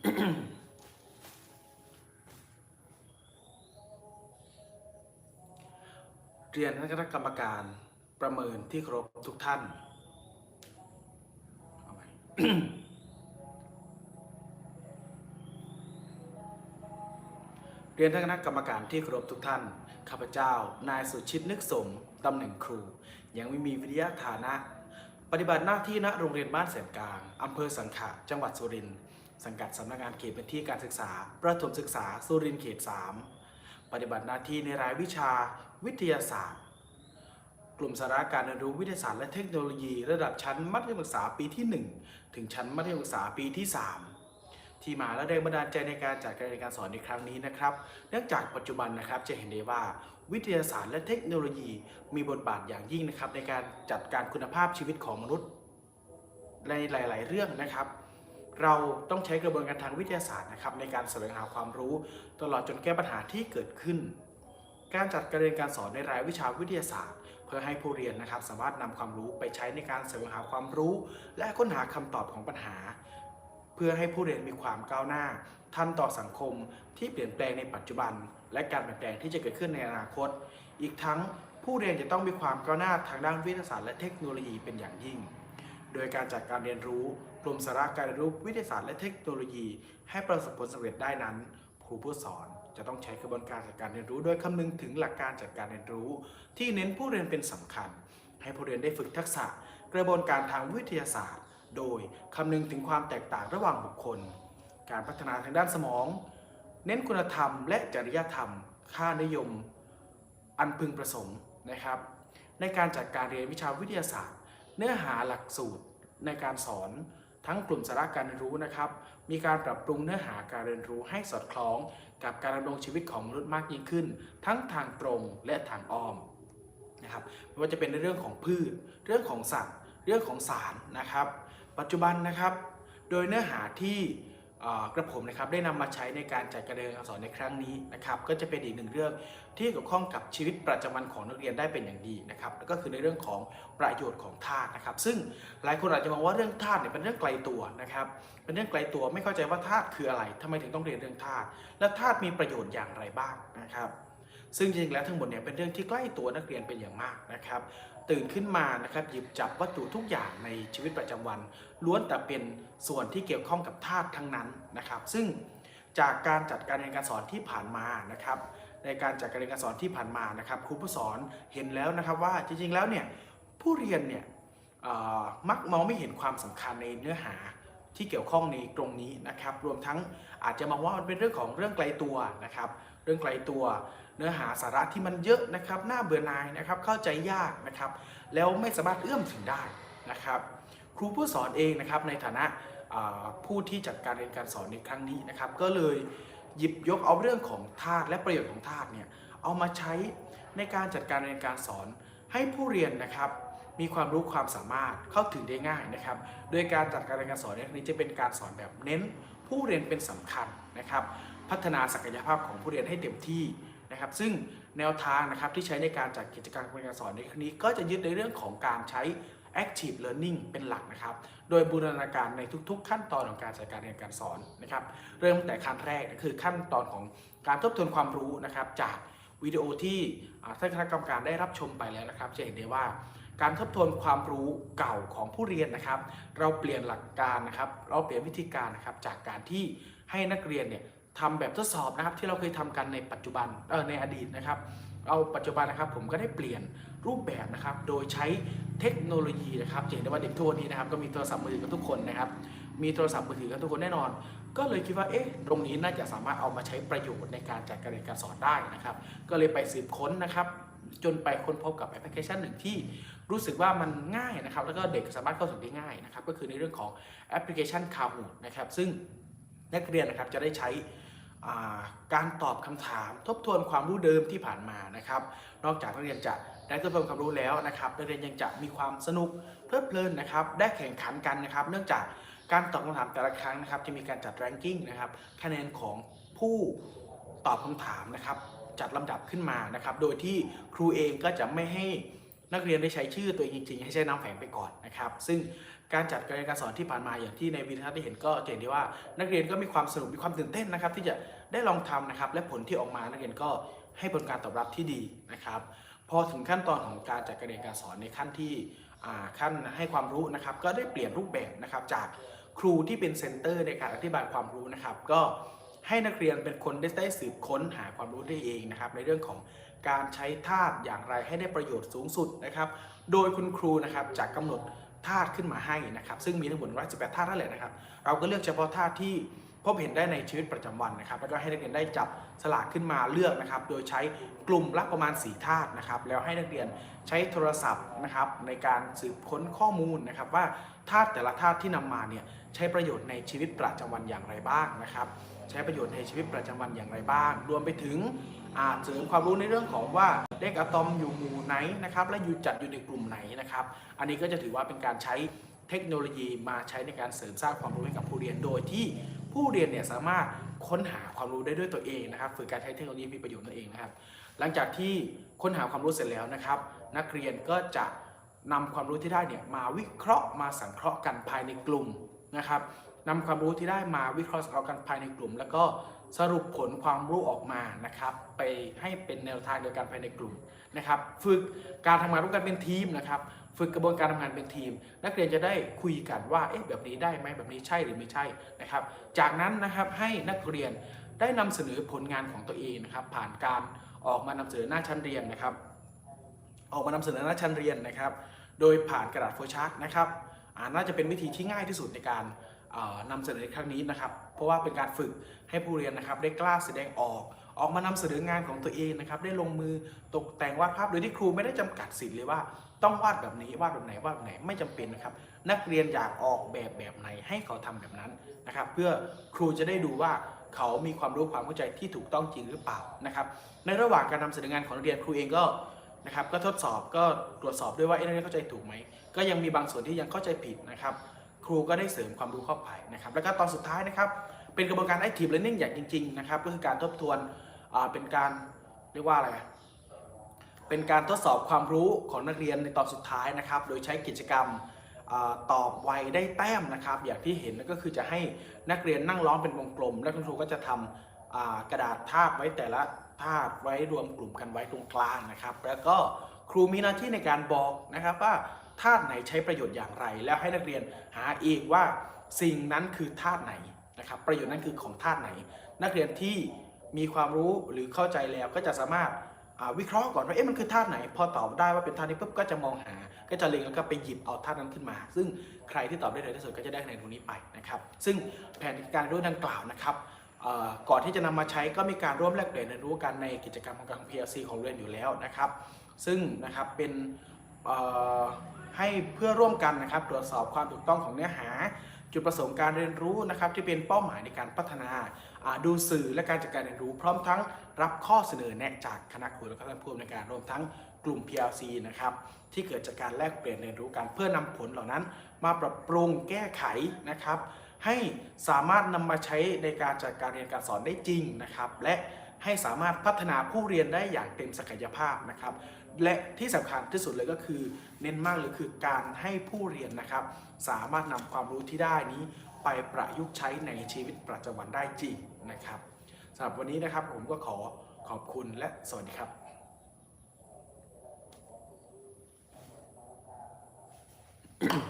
เรียนท่านคณะกรรมการประเมินที่ครบทุกท่านเรียนท่านคณะกรรมการที่ครบทุกท่าน ข้าพเจ้า นายสุชิตนึกสม ตำแหน่งครู ยังไม่มีวิทยาฐานะ ปฏิบัติหน้าที่ณโรงเรียนบ้านแสนกลาง อำเภอสังขะ จังหวัดสุรินทร์ สังกัดสำนักงานเขตพื้นที่การศึกษา ประถมศึกษาสุรินทร์เขต 3 ปฏิบัติหน้าที่ในรายวิชาวิทยาศาสตร์ กลุ่มสาระการเรียนรู้วิทยาศาสตร์และเทคโนโลยี ระดับชั้นมัธยมศึกษาปีที่ 1 ถึงชั้นมัธยมศึกษาปีที่ 3 ที่มาและแรงบันดาลใจในการจัดการเรียนการสอนในครั้งนี้นะครับ เนื่องจากปัจจุบันนะครับจะเห็นได้ว่าวิทยาศาสตร์และเทคโนโลยี มีบทบาทอย่างยิ่งนะครับในการจัดการคุณภาพชีวิตของมนุษย์ในหลาย ๆ เรื่องนะครับ เราต้องใช้กระบวนการทางวิทยาศาสตร์นะครับในการแสวงหาความรู้ตลอดจนแก้ปัญหาที่เกิดขึ้น การจัดการเรียนการสอนในรายวิชาวิทยาศาสตร์ เพื่อให้ผู้เรียนนะครับสามารถนำความรู้ไปใช้ในการแสวงหาความรู้ และค้นหาคำตอบของปัญหา เพื่อให้ผู้เรียนมีความก้าวหน้า ทันต่อสังคมที่เปลี่ยนแปลงในปัจจุบัน และการเปลี่ยนแปลงที่จะเกิดขึ้นในอนาคต อีกทั้งผู้เรียนจะต้องมีความก้าวหน้าทางด้านวิทยาศาสตร์และเทคโนโลยีเป็นอย่างยิ่ง โดยการจัดการเรียนรู้กลุ่มสาระการเรียนรู้วิทยาศาสตร์และเทคโนโลยี ให้ประสบผลสำเร็จได้นั้น ครูผู้สอนจะต้องใช้กระบวนการจัดการเรียนรู้ โดยคำนึงถึงหลักการจัดการเรียนรู้ ที่เน้นผู้เรียนเป็นสำคัญ ให้ผู้เรียนได้ฝึกทักษะ กระบวนการทางวิทยาศาสตร์ โดยคำนึงถึงความแตกต่างระหว่างบุคคล การพัฒนาทางด้านสมอง เน้นคุณธรรม และจริยธรรม ค่านิยม อันพึงประสงค์นะครับ ในการจัดการเรียนวิชาวิทยาศาสตร์ เนื้อหาหลักสูตรในการสอนทั้งกลุ่มสาระการเรียนรู้นะครับ มีการปรับปรุงเนื้อหาการเรียนรู้ให้สอดคล้อง กับการดำรงชีวิตของมนุษย์มากยิ่งขึ้น ทั้งทางตรงและทางอ้อมนะครับไม่ว่าจะเป็นในเรื่องของพืช เรื่องของสัตว์ เรื่องของสารนะครับ ปัจจุบันนะครับ โดยเนื้อหาที่ กระผมนะครับได้นำมาใช้ในการจัดการเรียนการสอนในครั้งนี้นะครับก็จะเป็นอีกหนึ่งเรื่องที่เกี่ยวข้องกับชีวิตประจำวันของนักเรียนได้เป็นอย่างดีนะครับแล้วก็คือในเรื่องของประโยชน์ของธาตุนะครับ ซึ่งหลายคนอาจจะมองว่าเรื่องธาตุเนี่ยเป็นเรื่องไกลตัวนะครับเป็นเรื่องไกลตัวไม่เข้าใจว่าธาตุคืออะไรทำไมถึงต้องเรียนเรื่องธาตุและธาตุมีประโยชน์อย่างไรบ้างนะครับ ซึ่งจริงๆแล้วทั้งหมดเนี่ยเป็นเรื่องที่ใกล้ตัวนักเรียนเป็นอย่างมากนะครับ ตื่นขึ้นมานะครับหยิบจับวัตถุทุกอย่างในชีวิตประจำวัน ล้วนแต่เป็นส่วนที่เกี่ยวข้องกับธาตุทั้งนั้นนะครับ ซึ่งจากการจัดการเรียนการสอนที่ผ่านมานะครับ ในการจัดการเรียนการสอนที่ผ่านมานะครับครูผู้สอนเห็นแล้วนะครับว่าจริงๆแล้วเนี่ยผู้เรียนเนี่ยมักมองไม่เห็นความสำคัญในเนื้อหาที่เกี่ยวข้องในตรงนี้นะครับ รวมทั้งอาจจะมองว่ามันเป็นเรื่องของเรื่องไกลตัวนะครับ รื่องไกลตัว เนื้อหาสาระที่มันเยอะนะครับ น่าเบื่อหน่ายนะครับ เข้าใจยากนะครับ แล้วไม่สามารถเอื้อมถึงได้นะครับ ครูผู้สอนเองนะครับในฐานะผู้ที่จัดการเรียนการสอนในครั้งนี้นะครับ ก็เลยหยิบยกเอาเรื่องของธาตุและประโยชน์ของธาตุเนี่ยเอามาใช้ในการจัดการเรียนการสอนให้ผู้เรียนนะครับมีความรู้ความสามารถเข้าถึงได้ง่ายนะครับ โดยการจัดการเรียนการสอนในครั้งนี้จะเป็นการสอนแบบเน้นผู้เรียนเป็นสำคัญนะครับ พัฒนาศักยภาพของผู้เรียนให้เต็มที่นะครับ ซึ่งแนวทางนะครับที่ใช้ในการจัดกิจกรรมการสอนในครั้งนี้ ก็จะยึดในเรื่องของการใช้ active learning เป็นหลักนะครับ โดยบูรณาการในทุก ๆ ขั้นตอนของการจัดการเรียนการสอนนะครับ เริ่มตั้งแต่ขั้นแรกก็คือขั้นตอนของการทบทวนความรู้นะครับ จากวิดีโอที่ท่านคณะกรรมการได้รับชมไปแล้วนะครับ จะเห็นได้ว่าการทบทวนความรู้เก่าของผู้เรียนนะครับ เราเปลี่ยนหลักการนะครับ เราเปลี่ยนวิธีการนะครับจากการที่ให้นักเรียนเนี่ย ทำแบบทดสอบนะครับที่เราเคยทำกันในปัจจุบันเออในอดีตนะครับ เอาปัจจุบันนะครับผมก็ได้เปลี่ยนรูปแบบนะครับ โดยใช้เทคโนโลยีนะครับเห็นได้ว่าเด็กทุกวันนี้นะครับก็มีโทรศัพท์มือถือกันทุกคนนะครับ มีโทรศัพท์มือถือกันทุกคนแน่นอน ก็เลยคิดว่าเอ๊ะตรงนี้น่าจะสามารถเอามาใช้ประโยชน์ในการจัดการเรียนการสอนได้นะครับ ก็เลยไปสืบค้นนะครับ จนไปค้นพบกับแอปพลิเคชันหนึ่งที่รู้สึกว่ามันง่ายนะครับ แล้วก็เด็กสามารถเข้าถึงได้ง่ายนะครับ ก็คือในเรื่องของแอปพลิเคชัน Kahoot นะครับซึ่ง นักเรียนนะครับจะได้ใช้การตอบคำถามทบทวนความรู้เดิมที่ผ่านมานะครับ นอกจากนักเรียนจะได้ทบทวนความรู้แล้วนะครับนักเรียนยังจะมีความสนุกเพลิดเพลินนะครับ ได้แข่งขันกันนะครับ เนื่องจากการตอบคำถามแต่ละครั้งนะครับ จะมีการจัดแรงกิ้งนะครับ คะแนนของผู้ตอบคำถามนะครับ จัดลำดับขึ้นมานะครับ โดยที่ครูเองก็จะไม่ให้ นักเรียนได้ใช้ชื่อตัวเองจริงๆ ให้ใช้นามแฝงไปก่อนนะครับ ซึ่งการจัดการเรียนการสอนที่ผ่านมาอย่างที่ในวิดีโอได้เห็นก็เห็นได้ว่านักเรียนก็มีความสนุกมีความตื่นเต้นนะครับ ที่จะได้ลองทำนะครับและผลที่ออกมานักเรียนก็ให้ผลการตอบรับที่ดีนะครับพอถึงขั้นตอนของการจัดการเรียนการสอนในขั้นที่อ่าขั้นให้ความรู้นะครับ ก็ได้เปลี่ยนรูปแบบนะครับจากครูที่เป็นเซนเตอร์ในการอธิบายความรู้นะครับ ก็ให้นักเรียนเป็นคนได้ได้สืบค้นหาความรู้ได้เองนะครับ ในเรื่องของ การใช้ธาตุอย่างไรให้ได้ประโยชน์สูงสุดนะครับ โดยคุณครูนะครับจะกำหนดธาตุขึ้นมาให้นะครับ ซึ่งมีทั้งหมด118ธาตุนั่นแหละนะครับ เราก็เลือกเฉพาะธาตุที่พบเห็นได้ในชีวิตประจำวันนะครับ แล้วก็ให้นักเรียนได้จับสลากขึ้นมาเลือกนะครับ โดยใช้กลุ่มละประมาณ4ธาตุนะครับ แล้วให้นักเรียนใช้โทรศัพท์นะครับในการสืบค้นข้อมูลนะครับ ว่าธาตุแต่ละธาตุที่นำมาเนี่ยใช้ประโยชน์ในชีวิตประจำวันอย่างไรบ้างนะครับ ใช้ประโยชน์ในชีวิตประจำวันอย่างไรบ้าง รวมไปถึงอ่าเสริมความรู้ในเรื่องของว่าเลขอะตอมอยู่หมู่ไหนนะครับ และอยู่จัดอยู่ในกลุ่มไหนนะครับ อันนี้ก็จะถือว่าเป็นการใช้เทคโนโลยีมาใช้ในการเสริมสร้างความรู้ให้กับผู้เรียนโดยที่ผู้เรียนเนี่ยสามารถค้นหาความรู้ได้ด้วยตัวเองนะครับ ฝึกการใช้เทคโนโลยีมีประโยชน์นั่นเองนะครับ หลังจากที่ค้นหาความรู้เสร็จแล้วนะครับ นักเรียนก็จะนำความรู้ที่ได้เนี่ยมาวิเคราะห์มาสังเคราะห์กันภายในกลุ่มนะครับ นำความรู้ที่ได้มาวิเคราะห์สังเคราะห์กันภายในกลุ่ม แล้วก็สรุปผลความรู้ออกมานะครับ ไปให้เป็นแนวทางเดียวกันภายในกลุ่มนะครับ ฝึกการทำงานร่วมกันเป็นทีมนะครับ ฝึกกระบวนการทำงานเป็นทีม นักเรียนจะได้คุยกันว่าเอ๊ะแบบนี้ได้ไหมแบบนี้ใช่หรือไม่ใช่นะครับ จากนั้นนะครับให้นักเรียนได้นำเสนอผลงานของตัวเองนะครับ ผ่านการออกมานำเสนอหน้าชั้นเรียนนะครับ ออกมานำเสนอหน้าชั้นเรียนนะครับ โดยผ่านกระดาษโฟลชาร์ตนะครับอ่าน่าจะเป็นวิธีที่ง่ายที่สุดในการ อ่านำเสนอครั้งนี้นะครับ เพราะว่าเป็นการฝึกให้ผู้เรียนนะครับ ได้กล้าแสดงออกออกมานำเสนองานของตัวเองนะครับ ได้ลงมือตกแต่งวาดภาพโดยที่ครูไม่ได้จำกัดสิทธิ์เลยว่าต้องวาดแบบนี้วาดแบบไหนวาดแบบไหนไม่จำเป็นนะครับ นักเรียนอยากออกแบบแบบไหนให้เขาทำแบบนั้นนะครับ เพื่อครูจะได้ดูว่าเขามีความรู้ความเข้าใจที่ถูกต้องจริงหรือเปล่านะครับ ในระหว่างการนำเสนองานของนักเรียนครูเองก็นะครับ ก็ทดสอบก็ตรวจสอบด้วยว่าเอ๊ะนักเรียนเข้าใจถูกไหมก็ยังมีบางส่วนที่ยังเข้าใจผิดนะครับ ครูก็ได้เสริมความรู้เข้าไปนะครับแล้วก็ตอนสุดท้ายนะครับ เป็นกระบวนการ active learning อย่างจริง ๆ นะครับ ก็คือการทบทวนเป็นการเรียกว่าอะไรเป็นการทดสอบความรู้ของนักเรียนในตอนสุดท้ายนะครับ โดยใช้กิจกรรมอตอบไวได้แต้มนะครับ อย่างที่เห็นก็คือจะให้นักเรียนนั่งล้อมเป็นวงกลม และคุณครูก็จะทำอ่ากระดาษธาตุไว้แต่ละธาตุไว้รวมกลุ่มกันไว้ตรงกลางนะครับ แล้วก็ครูมีหน้าที่ในการบอกนะครับว่า ธาตุไหนใช้ประโยชน์อย่างไร แล้วให้นักเรียนหาเองว่าสิ่งนั้นคือธาตุไหนนะครับประโยชน์นั้นคือของธาตุไหน นักเรียนที่มีความรู้หรือเข้าใจแล้วก็จะสามารถวิเคราะห์ก่อนว่าเอ๊ะมันคือธาตุไหน พอตอบได้ว่าเป็นธาตุนี้ปุ๊บก็จะมองหา ก็จะเล็งแล้วก็ไปหยิบเอาธาตุนั้นขึ้นมา ซึ่งใครที่ตอบได้เร็วที่สุดก็จะได้คะแนนตรงนี้ไปนะครับซึ่งแผนการรู้ดังกล่าวนะครับก่อนที่จะนำมาใช้ก็มีการร่วมแลกเปลี่ยนเรียนรู้กันในกิจกรรมของการ PLC ของเรียนอยู่แล้วนะครับ ซึ่งนะครับเป็น ให้เพื่อร่วมกันนะครับตรวจสอบความถูกต้องของเนื้อหา จุดประสงค์การเรียนรู้นะครับที่เป็นเป้าหมายในการพัฒนาดูสื่อและการจัดการเรียนรู้พร้อมทั้งรับข้อเสนอแนะจากคณะครูและก็ท่านผู้อำนวยการรวมทั้งกลุ่ม PLC นะครับที่เกิดจากการแลกเปลี่ยนเรียนรู้กันเพื่อนำผลเหล่านั้น มาปรับปรุงแก้ไขนะครับ ให้สามารถนำมาใช้ในการจัดการเรียนการสอนได้จริงนะครับ และให้สามารถพัฒนาผู้เรียนได้อย่างเต็มศักยภาพนะครับ และที่สำคัญที่สุดเลยก็คือ เน้นมากเลยคือการให้ผู้เรียนนะครับ สามารถนำความรู้ที่ได้นี้ ไปประยุกต์ใช้ในชีวิตประจำวันได้จริงนะครับสำหรับวันนี้นะครับผมก็ขอขอบคุณและสวัสดีครับ